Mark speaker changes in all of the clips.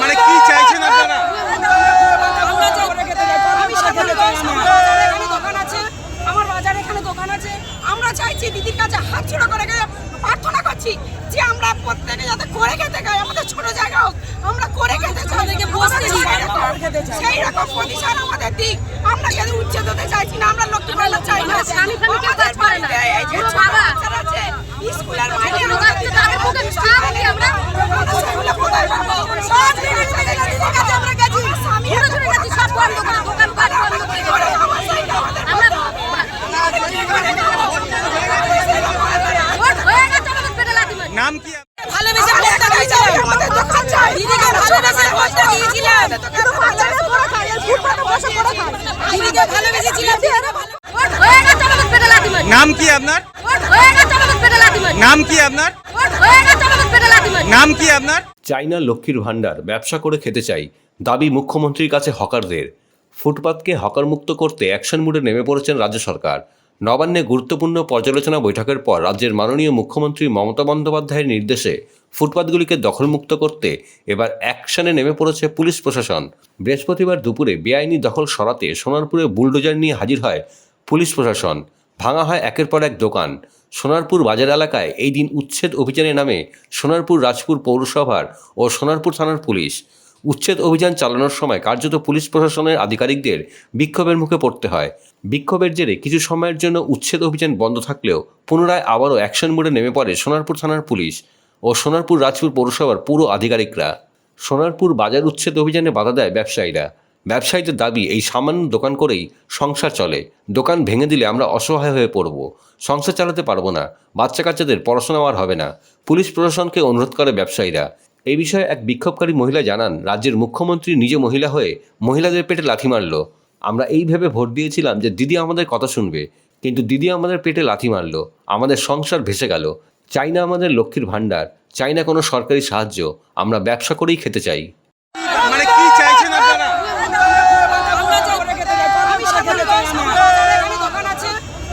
Speaker 1: মানে কি চাইছেন আপনারা
Speaker 2: আমরা চাই- আমি সাধারণ মানুষ, আমার বাজারে এখানে দোকান আছে আমার বাজারে এখানে দোকান আছে আমরা চাইছি দিদির কাছে হাত ছোড়া করে প্রার্থনা করছি যে আমরা প্রত্যেকে যাতে করে খেতে খাই আমাদের ছোট জায়গা হোক আমরা করে খেতে চাই বসতে সেই রকম পজিশন আমাদের দিক আমরা যদি উচ্ছেদ হতে চাইছি না আমরা লক্ষ্মী ভান্ডার চাই না। এই যে। বাচ্চারা আছে, স্কুলের মাইনে?
Speaker 3: আমরা
Speaker 2: সেগুলো কোথায় পাবো?
Speaker 1: নাম কি
Speaker 2: ভালোবেসে ভোটটা দিয়েছিলাম দিদিকে ভালোবেসে ভোটটা দিয়েছিলাম দিদিকে ভালোবেসেছিলাম
Speaker 3: হয়ে।
Speaker 1: নাম কি আপনার
Speaker 3: হয়ে।
Speaker 1: নাম কি আপনার
Speaker 3: হয়ে।
Speaker 1: নাম কি আপনার
Speaker 4: চাই না লক্ষ্মীর ভাণ্ডার, ব্যবসা করে খেতে চাই, দাবি মুখ্যমন্ত্রীর কাছে হকারদের। ফুটপাতকে হকার মুক্ত করতে অ্যাকশন মুডে নেমে পড়েছেন রাজ্য সরকার। নবান্নে গুরুত্বপূর্ণ পর্যালোচনা বৈঠকের পর রাজ্যের মাননীয় মুখ্যমন্ত্রী মমতা বন্দ্যোপাধ্যায়ের নির্দেশে ফুটপাতগুলিকে দখলমুক্ত করতে এবার অ্যাকশনে নেমে পড়েছে পুলিশ প্রশাসন। বৃহস্পতিবার দুপুরে বেআইনি দখল সরাতে সোনারপুরে বুলডোজার নিয়ে হাজির হয় পুলিশ প্রশাসন। ভাঙা হয় একের পর এক দোকান। সোনারপুর বাজার এলাকায় এই দিন উচ্ছেদ অভিযানের নামে সোনারপুর রাজপুর পৌরসভার ও সোনারপুর থানার পুলিশ। উচ্ছেদ অভিযান চালানোর সময় কার্যত পুলিশ প্রশাসনের আধিকারিকদের বিক্ষোভের মুখে পড়তে হয়। বিক্ষোভের জেরে কিছু সময়ের জন্য উচ্ছেদ অভিযান বন্ধ থাকলেও পুনরায় আবারও অ্যাকশন মোডে নেমে পড়ে সোনারপুর থানার পুলিশ ও সোনারপুর রাজপুর পৌরসভার পুরো আধিকারিকরা। সোনারপুর বাজার উচ্ছেদ অভিযানে বাধা দেয় ব্যবসায়ীরা। ব্যবসায়ীদের দাবি, এই সামান্য দোকান করেই সংসার চলে। দোকান ভেঙে দিলে আমরা অসহায় হয়ে পড়ব। সংসার চালাতে পারব না। বাচ্চা কাচ্চাদের পড়াশোনা আর হবে না। পুলিশ প্রশাসনকে অনুরোধ করে ব্যবসায়ীরা। এই বিষয়ে এক বিক্ষোভকারী মহিলা জানান, রাজ্যের মুখ্যমন্ত্রী নিজে মহিলা হয়ে মহিলাদের পেটে লাথি মারল। আমরা এই ভেবে ভোট দিয়েছিলাম যে দিদি আমাদের কথা শুনবে। কিন্তু দিদি আমাদের পেটে লাথি মারল। আমাদের সংসার ভেসে গেল। চাই না আমাদের লক্ষ্মীর ভাণ্ডার। চাই না কোনো সরকারি সাহায্য। আমরা ব্যবসা করেই খেতে চাই
Speaker 1: মানে কি চাইছেন আপনারা
Speaker 2: আমরা চাই- আমি সাধারণ মানুষ, আমার বাজারে এখানে দোকান আছে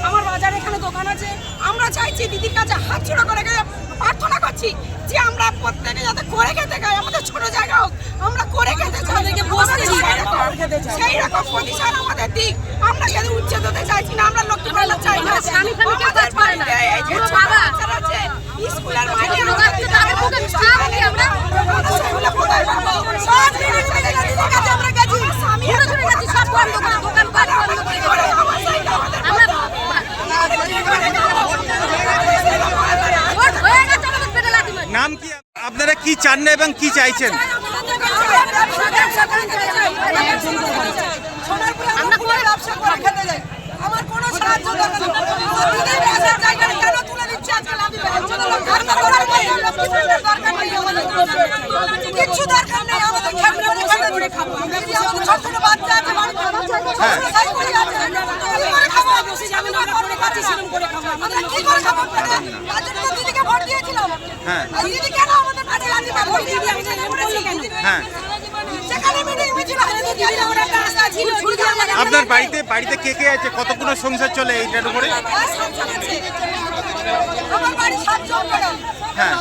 Speaker 2: আমার বাজার এখানে দোকান আছে আমরা চাইছি দিদির কাছে হাত ছোড়া করে প্রার্থনা করছি যে আমরা প্রত্যেকে যাতে করে খেতে খাই আমাদের ছোট জায়গা হোক আমরা করে খেতে চাই। সেই রকম প্রতিষ্ঠান আমাদের দিক। আমরা যদি উচ্ছেদ হতে চাইছি না আমরা লক্ষ্মী ভান্ডার চাই না
Speaker 3: স্বামী ফামি কেউ কাজ করে না।
Speaker 2: এই যে
Speaker 3: পুরো
Speaker 2: ছোট
Speaker 3: বাবা।
Speaker 2: বাচ্চারা আছে, স্কুলের মাইনে
Speaker 3: ছোট বাচ্চা তাদের মুখে ছাপ কি আমরা?
Speaker 2: আমরা সেগুলো কোথায় পাবো? সব দিদির কাছে আমরা গেছি। স্বামী
Speaker 3: ঘুরে ঘুরে গেছি, সব বন্ধ করে, দোকান পাট বন্ধ করে।
Speaker 2: করে আমার সাইডে আমাদের
Speaker 3: আমরা ভোট হয়ে গেছে আমাদের পেটে লাথি মারি।
Speaker 1: নাম কি আপ- আপনারা কি চান না এবং কি চাইছেন?
Speaker 2: আমরা কোনো সাহায্য দরকার নেই আমাদের ছোট ছোট বাচ্চা আছে আমরা কি করে খাব? তার জন্য দিদিকে ভোট দিয়েছিলাম।
Speaker 1: হ্যাঁ।
Speaker 2: দিদি কেন আমাদের
Speaker 1: আপনার বাড়িতে বাড়িতে কে কে আছে? কতগুলো সংসার চলে এইটার উপরে? হ্যাঁ।